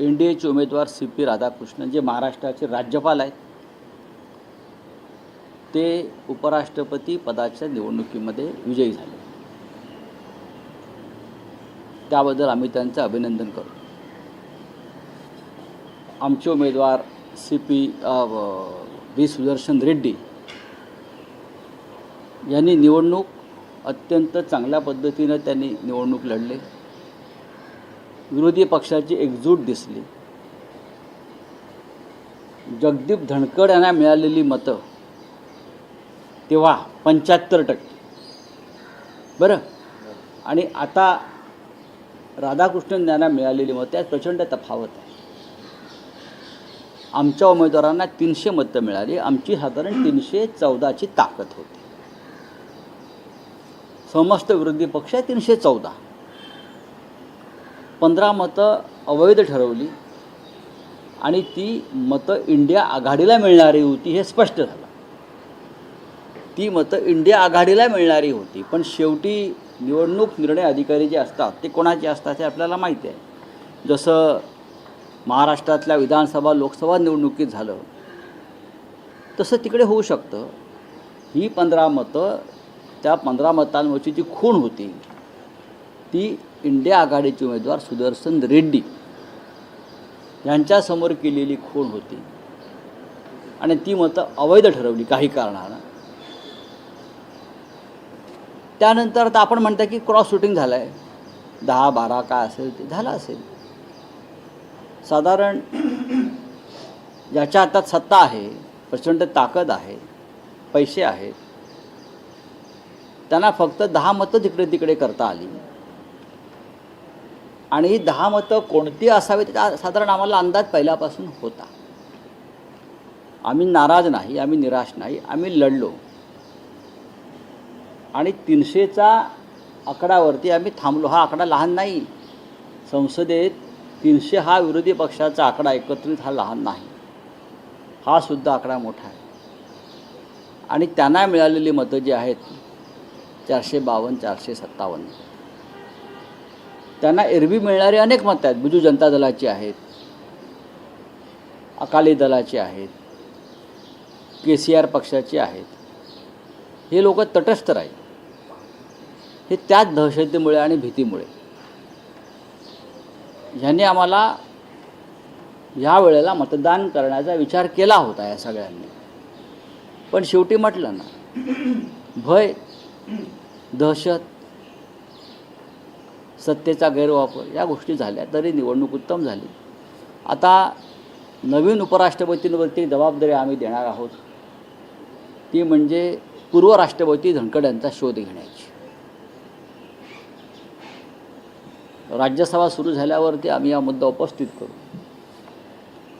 N D एचे उमेदवार C P Radhakrishnan जे महाराष्ट्राचे राज्यपाल आहेत ते उपराष्ट्रपती पदाच्या निवडणुकीमध्ये विजयी झाले. त्याबद्दल आम्ही त्यांचं अभिनंदन करतो आमचे उमेदवार C P V Sudarshan Reddy यांनी निवडणूक अत्यंत चांगल्या पद्धतीनं त्यांनी निवडणूक लढले. विरोधी पक्षाची एकजूट दिसली. जगदीप धनकड यांना मिळालेली मतं तेव्हा पंच्याहत्तर टक्के. बरं? आणि आता राधाकृष्णन यांना मिळालेली मतं त्यात प्रचंड तफावत आहे. आमच्या उमेदवारांना तीनशे मतं मिळाली. आमची साधारण तीनशे चौदाची ताकद होती. समस्त विरोधी पक्ष आहे तीनशे चौदा. पंधरा मतं अवैध ठरवली आणि ती मतं इंडिया आघाडीला मिळणारी होती हे स्पष्ट झालं. ती मतं इंडिया आघाडीला मिळणारी होती पण शेवटी निवडणूक निर्णय अधिकारी जे असतात ते कोणाचे असतात हे आपल्याला माहिती आहे. जसं महाराष्ट्रातल्या विधानसभा लोकसभा निवडणुकीत झालं तसं तिकडे होऊ शकतं. ही पंधरा मतं त्या पंधरा मतांवरची जी खूण होती ती इंडिया आघाडीचे उमेदवार सुदर्शन रेड्डी यांच्यासमोर केलेली खूण होती. आणि ती मतं अवैध ठरवली काही कारणानं. त्यानंतर आता आपण म्हणता की क्रॉस शूटिंग झालं आहे दहा बारा काय असेल ते झालं असेल. साधारण ज्याच्या हातात सत्ता आहे प्रचंड ताकद आहे पैसे आहेत. त्यांना फक्त दहा मतं तिकडे तिकडे करता आली. आणि ही दहा मतं कोणती असावीत त्याचा साधारण आम्हाला अंदाज पहिल्यापासून होता. आम्ही नाराज नाही आम्ही निराश नाही आम्ही लढलो. आणि तीनशेचा आकडावरती आम्ही थांबलो. हा आकडा लहान नाही. संसदेत तीनशे हा विरोधी पक्षाचा आकडा एकत्रित हा लहान नाही. हा सुद्धा आकडा मोठा आहे. आणि त्यांना मिळालेली मतं जी आहेत चारशे बावन्न चारशे सत्तावन्न. त्यांना एरवी मिळणारी अनेक मतं आहेत. बिजू जनता दलाची आहेत. अकाली दलाची आहेत. के सी आर पक्षाची आहेत. हे लोक तटस्थ राहील. हे त्याच दहशतीमुळे आणि भीतीमुळे. ह्यांनी आम्हाला ह्या वेळेला मतदान करण्याचा विचार केला होता या सगळ्यांनी. पण शेवटी म्हटलं ना भय दहशत सत्तेचा गैरवापर या गोष्टी झाल्या. तरी निवडणूक उत्तम झाली. आता नवीन उपराष्ट्रपतींवरती जबाबदारी आम्ही देणार आहोत. ती म्हणजे पूर्व राष्ट्रपती धनकड यांचा शोध घेण्याची. राज्यसभा सुरू झाल्यावरती आम्ही हा मुद्दा उपस्थित करू.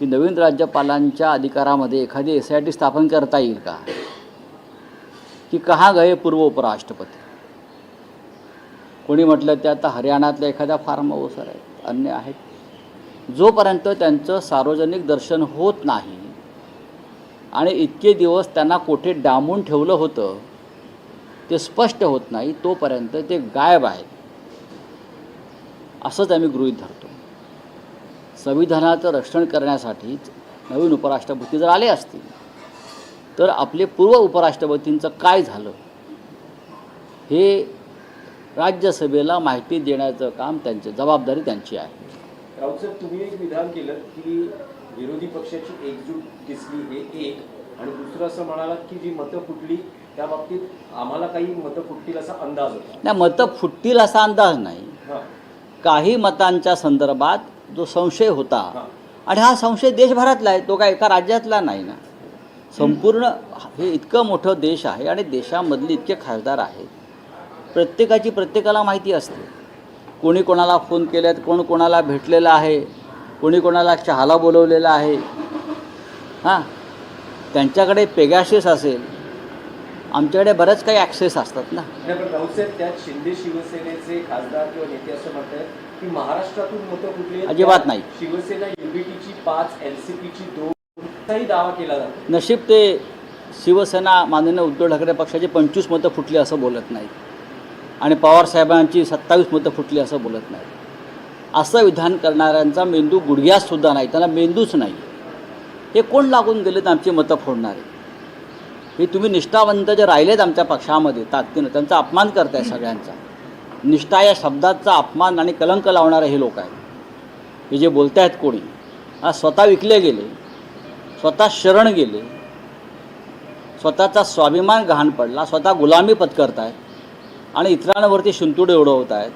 की नवीन राज्यपालांच्या अधिकारामध्ये एखादी एस आय टी स्थापन करता येईल का? की कहा गए पूर्व उपराष्ट्रपती? कोणी म्हटलं ते आता हरियाणातल्या एखाद्या फार्म हाऊसवर आहेत अन्य आहेत. जोपर्यंत त्यांचं सार्वजनिक दर्शन होत नाही आणि इतके दिवस त्यांना कोठे डांबून ठेवलं होतं ते स्पष्ट होत नाही तोपर्यंत ते गायब आहेत. असंच आम्ही गृहीत धरतो. संविधानाचं रक्षण करण्यासाठीच नवीन उपराष्ट्रपती जर आले असतील तर आपले पूर्व उपराष्ट्रपतींचं काय झालं? हे राज्यसभेला माहिती देण्याचं काम त्यांची जबाबदारी त्यांची आहे. राऊत साहेब तुम्ही एक विधान केलं की विरोधी पक्षाची एकजूट दिसली हे एक. आणि दुसरं असं म्हणालात की जी मतं फुटली त्या बाबतीत आम्हाला काही मतं फुटतील असा अंदाज होता. नाही मतं फुटतील असा अंदाज नाही. काही मतांच्या संदर्भात जो संशय होता हां. आणि हा संशय देशभरातला आहे तो काय एका राज्यातला नाही ना. संपूर्ण हे इतकं मोठं देश आहे आणि देशामधले इतके खासदार आहेत. प्रत्येकाची प्रत्येकाला माहिती असते. कोणी कोणाला फोन केल्यात कोण कोणाला भेटलेलं आहे कोणी कोणाला चहाला बोलवलेलं आहे. हां? त्यांच्याकडे पेगॅशिस असेल आमच्याकडे बरेच काही ॲक्सेस असतात ना. त्यात शिंदे शिवसेनेचे खासदार किंवा नेते असं म्हणतात की महाराष्ट्रातून मतं फुटली आहेत. अजिबात नाही. शिवसेना युबीटीची पाच एनसीपीची दोन असाही दावा केला जातो नशीब ते शिवसेना माननीय उद्धव ठाकरे पक्षाची पंचवीस मतं फुटली असं बोलत नाहीत. आणि पवारसाहेबांची सत्तावीस मतं फुटली असं बोलत नाही. असं विधान करणाऱ्यांचा मेंदू गुडघ्यासुद्धा नाही त्यांना मेंदूच नाही. हे कोण लागून गेलेत आमची मतं फोडणारे? हे तुम्ही निष्ठावंत जे राहिलेत आमच्या पक्षामध्ये ताकदीनं त्यांचा अपमान करताय सगळ्यांचा. निष्ठा या शब्दाचा अपमान आणि कलंक लावणारे हे लोक आहेत. हे जे बोलत आहेत कोणी हा स्वतः विकले गेले स्वतः शरण गेले स्वतःचा स्वाभिमान गहाण पडला स्वतः गुलामी पत्करतायत. आणि इतरांवरती शिंतुडे उडवत आहेत.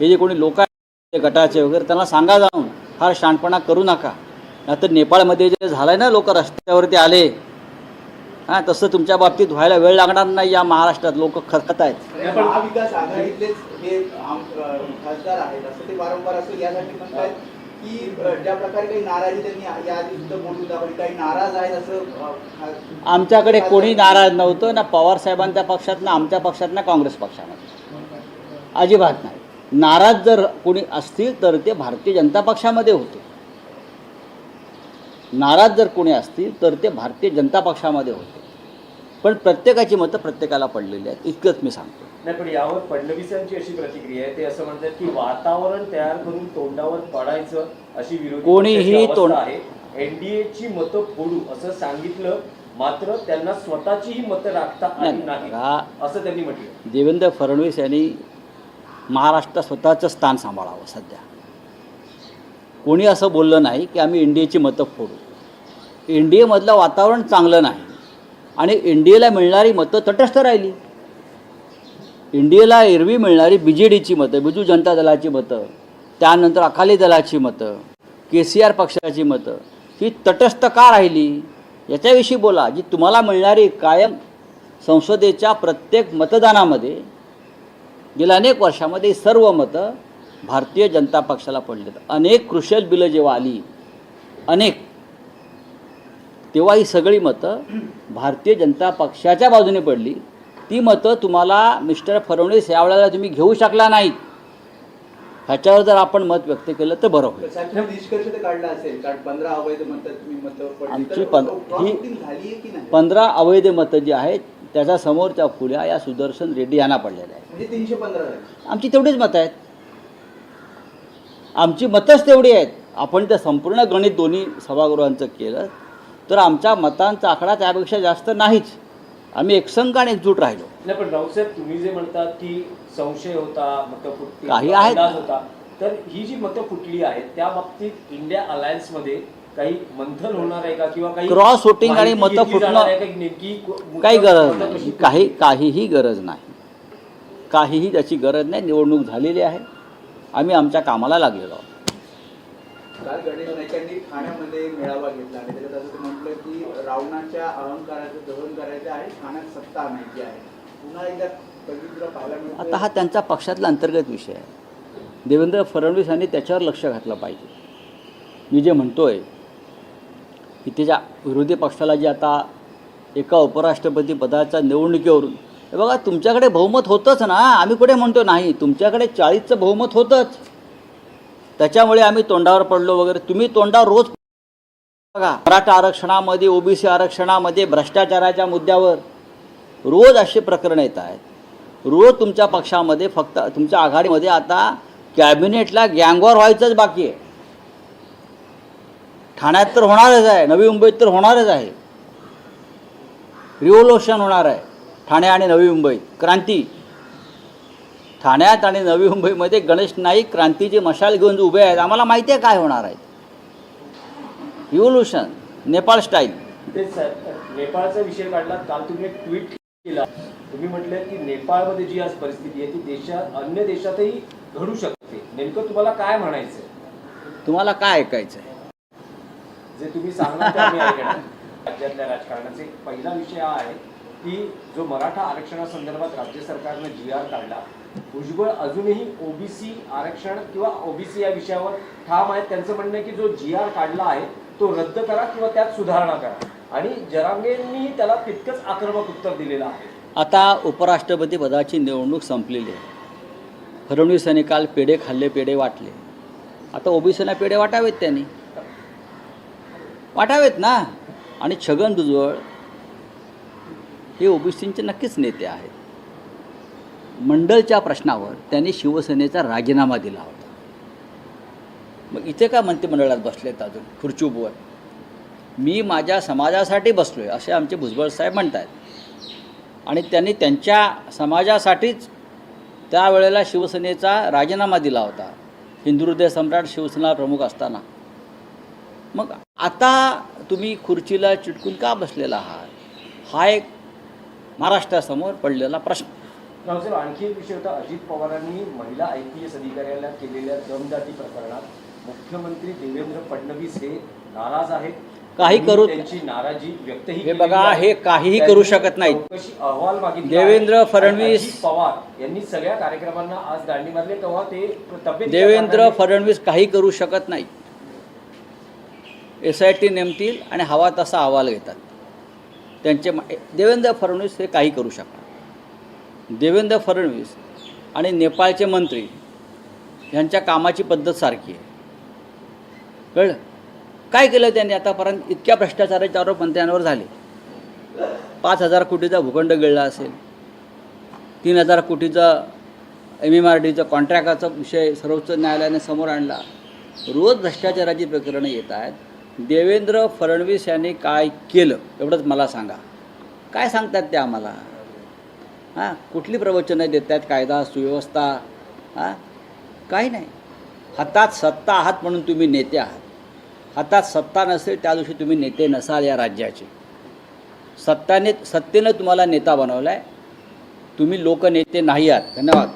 हे जे कोणी लोक आहेत गटाचे वगैरे त्यांना सांगा जाऊन फार शांतपणा करू नका. नाहीतर नेपाळमध्ये जे झालं आहे ना लोक रस्त्यावरती आले. हां तसं तुमच्या बाबतीत व्हायला वेळ लागणार नाही या महाराष्ट्रात लोक खरखत आहेत. महाविकास आघाडीतलेच हे खासदार आहेत असं ते वारंवार असं यासाठी म्हणतात की ज्या प्रकारे काही नाराजी त्यांनी याआधी सुद्धा बोलून दाखवली काही नाराज आहेत असं आमच्याकडे कोणी नाराज नव्हतं ना पवार साहेबांच्या पक्षात ना आमच्या पक्षात ना काँग्रेस पक्षामध्ये. अजिबात नाही. नाराज जर कोणी असतील तर ते भारतीय जनता पक्षामध्ये होते. नाराज जर कोणी असतील तर ते भारतीय जनता पक्षामध्ये होते. पण प्रत्येकाची मतं प्रत्येकाला पडलेली आहेत. इतकंच मी सांगतो. नाही पण यावर फडणवीसांची अशी प्रतिक्रिया आहे ते असं म्हणतात की वातावरण तयार करून तोंडावर पडायचं अशी विरोधी कोणीही तोंड- आहे. एनडीएची मतं फोडू असं सांगितलं मात्र त्यांना स्वतःचीही मतं राखता आली नाही. असं त्यांनी म्हटलं. देवेंद्र फडणवीस यांनी महाराष्ट्रात स्वतःचं स्थान सांभाळावं सध्या. कोणी असं बोललं नाही की आम्ही इंडियाची मतं फोडू. इंडियामधलं वातावरण चांगलं नाही आणि इंडियाला मिळणारी मतं तटस्थ राहिली. इंडियाला एरवी मिळणारी बी जे डीची मतं बिजू जनता दलाची मतं त्यानंतर अकाली दलाची मतं के सी आर पक्षाची मतं ही तटस्थ का राहिली? याच्याविषयी बोला. जी तुम्हाला मिळणारी कायम संसदेच्या प्रत्येक मतदानामध्ये गेल्या अनेक वर्षामध्ये सर्व मतं भारतीय जनता पक्षाला पडलेत. अनेक कृषल बिलं जेव्हा आली अनेक तेव्हा ही सगळी मतं भारतीय जनता पक्षाच्या बाजूने पडली. ती मतं तुम्हाला मिस्टर फडणवीस यावेळेला तुम्ही घेऊ शकला नाहीत. ह्याच्यावर जर आपण मत व्यक्त केलं तर बरं होईल. आमची पं- ही- पंधरा अवैध मतं जी आहेत त्याच्या समोरच्या फुल्या या सुदर्शन रेड्डी यांना पडलेल्या आहेत. म्हणजे तीनशे पंधरा आमची तेवढीच मतं आहेत. आमची मतंच तेवढी आहेत. आपण त्या संपूर्ण गणित दोन्ही सभागृहांचं केलं तर आमच्या मतांचा आकडा त्यापेक्षा जास्त नाहीच. आम्ही एकसंघ आणि एकजूट राहिलो. नाही पण राऊसाहेब तुम्ही जे म्हणतात की संशय होता मतं फुटली काही आहेत. अंदाज होता तर ही जी मतं फुटली आहेत त्या बाबतीत इंडिया अलायन्समध्ये काही मंथन होणार आहे का? किंवा काही Cross voting आणि माहिती मतं घेतली जाणार आहे का? नेमकी को- काही गरज मतं नाही. कशी काही काहीही गरज नाही. काहीही त्याची गरज नाही. निवडणूक झालेली आहे. आम्ही आमच्या कामाला लागलेलो आहोत. काल गणेश नाईकांनी ठाण्यामध्ये मेळावा घेतला आणि त्याच्यात असं म्हटलं की रावणाच्या अहंकाराचं दहन करायचं आहे ठाण्यात सत्ता आणायची आहे. पुन्हा एकदा पवित्र पाहायला मिळतं आता हा त्यांचा पक्षातला अंतर्गत विषय आहे. देवेंद्र फडणवीस यांनी त्याच्यावर लक्ष घातलं पाहिजे. मी जे म्हणतोय की त्याच्या विरोधी पक्षाला जे आता एका उपराष्ट्रपती पदाच्या निवडणुकीवरून बघा तुमच्याकडे बहुमत होतंच ना. आम्ही कुठे म्हणतो नाही तुमच्याकडे चाळीसचं बहुमत होतंच. त्याच्यामुळे आम्ही तोंडावर पडलो वगैरे. तुम्ही तोंडावर रोज बघा. मराठा आरक्षणामध्ये ओबीसी आरक्षणामध्ये भ्रष्टाचाराच्या मुद्द्यावर रोज असे प्रकरण येत आहेत. रोज तुमच्या पक्षामध्ये फक्त तुमच्या आघाडीमध्ये आता कॅबिनेटला गँगवॉर व्हायचंच बाकी आहे. ठाण्यात तर होणारच आहे. नवी मुंबईत तर होणारच आहे. रिव्होल्युशन होणार आहे. ठाणे आणि नवी मुंबईत. क्रांती. ठाण्यात आणि नवी मुंबईमध्ये गणेश नाईक क्रांतीची मशाल घेऊन उभे आहेत. आम्हाला माहिती आहे काय होणार आहे. रिव्होल्युशन नेपाळ स्टाईल नेपाळचा विषय काढला काल तुम्ही ट्विट केला. तुम्ही म्हटलं की नेपाळमध्ये जी आज परिस्थिती आहे ती देशात अन्य देशातही घडू शकते. नेमकं तुम्हाला काय म्हणायचं तुम्हाला काय ऐकायचं जे तुम्ही सांगणार राज्यातल्या राजकारणाचा पहिला विषय हा आहे की जो मराठा आरक्षणासंदर्भात राज्य सरकारनं जी आर काढला भुजबळ अजूनही ओबीसी आरक्षण किंवा ओबीसी या विषयावर ठाम आहेत. त्यांचं म्हणणं आहे की जो जी आर काढला आहे तो रद्द करा किंवा त्यात सुधारणा करा. आणि जरांगेंनी त्याला तितकंच आक्रमक उत्तर दिलेलं आहे. आता उपराष्ट्रपती पदाची निवडणूक संपलेली आहे. फडणवीसांनी काल पेढे खाल्ले पेढे वाटले. आता ओबीसीना पेढे वाटावेत त्यांनी. वाटावेत ना? आणि छगन भुजबळ हे ओबीसींचे नक्कीच नेते आहेत. मंडळच्या प्रश्नावर त्यांनी शिवसेनेचा राजीनामा दिला होता. मग इथे का मंत्रिमंडळात बसलेत अजून? खुर्चूबवर मी माझ्या समाजासाठी बसलो आहे असे आमचे भुजबळ साहेब म्हणत आहेत आणि त्यांनी त्यांच्या समाजासाठीच त्यावेळेला शिवसेनेचा राजीनामा दिला होता. हिंदू हृदय सम्राट शिवसेना प्रमुख असताना. मग आता तुम्ही खुर्चीला चिटकून का बसलेला आहात? हा एक महाराष्ट्रासमोर पडलेला प्रश्न. रावसाहेब आणखी एक विषय होता. अजित पवारांनी महिला आय पी एस अधिकाऱ्याला केलेल्या दमदाटी प्रकरणात मुख्यमंत्री देवेंद्र फडणवीस हे नाराज आहेत. काही करू- त्यांची नाराजी व्यक्तही हे बघा. हे काहीही करू शकत नाहीत. चौकशी अहवाल मागितला देवेंद्र फडणवीस- पवार यांनी सगळ्या कार्यक्रमांना आज दांडी मारले तेव्हा ते देवेंद्र फडणवीस काही करू शकत नाही एस आय टी नेमतील आणि हवा तसा अहवाल घेतात. त्यांचे देवेंद्र फडणवीस हे काही करू शकतात देवेंद्र फडणवीस आणि नेपाळचे मंत्री यांच्या कामाची पद्धत सारखी आहे. कळलं? काय केलं त्यांनी आतापर्यंत? इतक्या भ्रष्टाचाराचे आरोप मंत्र्यांवर झाले. पाच हजार कोटीचा भूखंड गिळला असेल. तीन हजार कोटीचा एम एम आर डीचा कॉन्ट्रॅक्टाचा विषय सर्वोच्च न्यायालयाने समोर आणला. रोज भ्रष्टाचाराची प्रकरणं येत आहेत. देवेंद्र फडणवीस यांनी काय केलं? एवढंच मला सांगा. काय सांगतात ते आम्हाला? हां कुठली प्रवचनं देत आहेत कायदा सुव्यवस्था हां? काही नाही. हातात सत्ता आहात म्हणून तुम्ही नेते आहात. हातात सत्ता नसेल त्या दिवशी तुम्ही नेते नसाल या राज्याचे. सत्ताने सत्तेनं तुम्हाला नेता बनवला आहे तुम्ही लोकनेते नाही आहात. धन्यवाद.